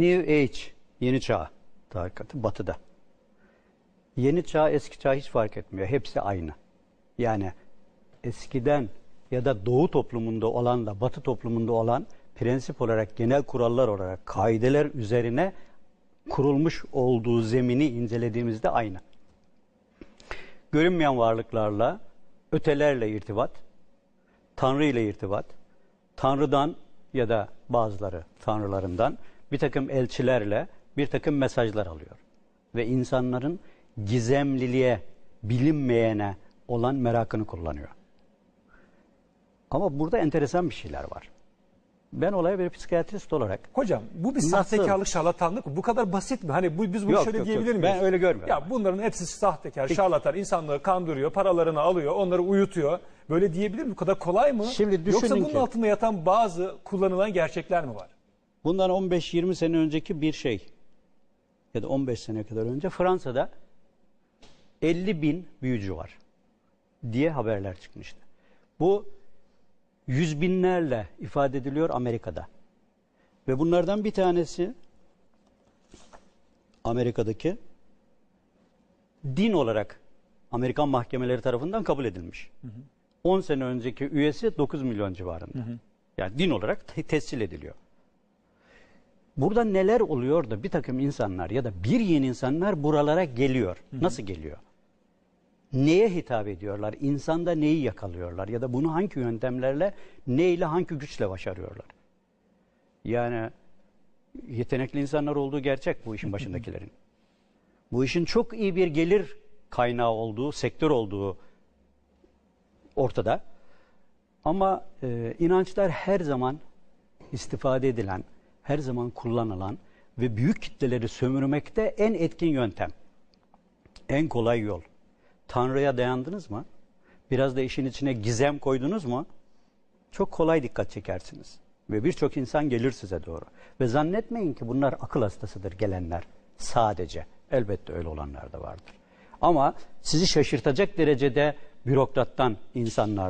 New Age, yeni çağ tarikatı batıda. Yeni çağ, eski çağ hiç fark etmiyor. Hepsi aynı. Yani eskiden ya da doğu toplumunda olan da batı toplumunda olan prensip olarak genel kurallar olarak kaideler üzerine kurulmuş olduğu zemini incelediğimizde aynı. Görünmeyen varlıklarla, ötelerle irtibat, Tanrı ile irtibat, Tanrı'dan ya da bazıları tanrılarından bir takım elçilerle bir takım mesajlar alıyor. Ve insanların gizemliliğe, bilinmeyene olan merakını kullanıyor. Ama burada enteresan bir şeyler var. Ben olaya bir psikiyatrist olarak Hocam bu bir sahtekarlık, şarlatanlık mı? Bu kadar basit mi? Hani bu, biz bunu Yok, şöyle yok, diyebilir yok. miyiz? Ben öyle görmüyorum. Ya bunların hepsi sahtekar, şarlatan, insanları kandırıyor, paralarını alıyor, onları uyutuyor. Böyle diyebilir mi? Bu kadar kolay mı? Şimdi Yoksa düşünün bunun ki- altında yatan bazı kullanılan gerçekler mi var? Bundan 15-20 sene önceki bir şey ya da 15 sene kadar önce Fransa'da 50 bin büyücü var diye haberler çıkmıştı. Bu yüz binlerle ifade ediliyor Amerika'da. Ve bunlardan bir tanesi Amerika'daki din olarak Amerikan mahkemeleri tarafından kabul edilmiş. 10 sene önceki üyesi 9 milyon civarında. Yani din olarak te- tescil ediliyor. Burada neler oluyor da bir takım insanlar ya da bir yeni insanlar buralara geliyor. Nasıl geliyor? Neye hitap ediyorlar? İnsanda neyi yakalıyorlar? Ya da bunu hangi yöntemlerle, neyle, hangi güçle başarıyorlar? Yani yetenekli insanlar olduğu gerçek bu işin başındakilerin. Bu işin çok iyi bir gelir kaynağı olduğu, sektör olduğu ortada. Ama e, inançlar her zaman istifade edilen, her zaman kullanılan ve büyük kitleleri sömürmekte en etkin yöntem. En kolay yol. Tanrı'ya dayandınız mı? Biraz da işin içine gizem koydunuz mu? Çok kolay dikkat çekersiniz. Ve birçok insan gelir size doğru. Ve zannetmeyin ki bunlar akıl hastasıdır gelenler. Sadece. Elbette öyle olanlar da vardır. Ama sizi şaşırtacak derecede bürokrattan insanlar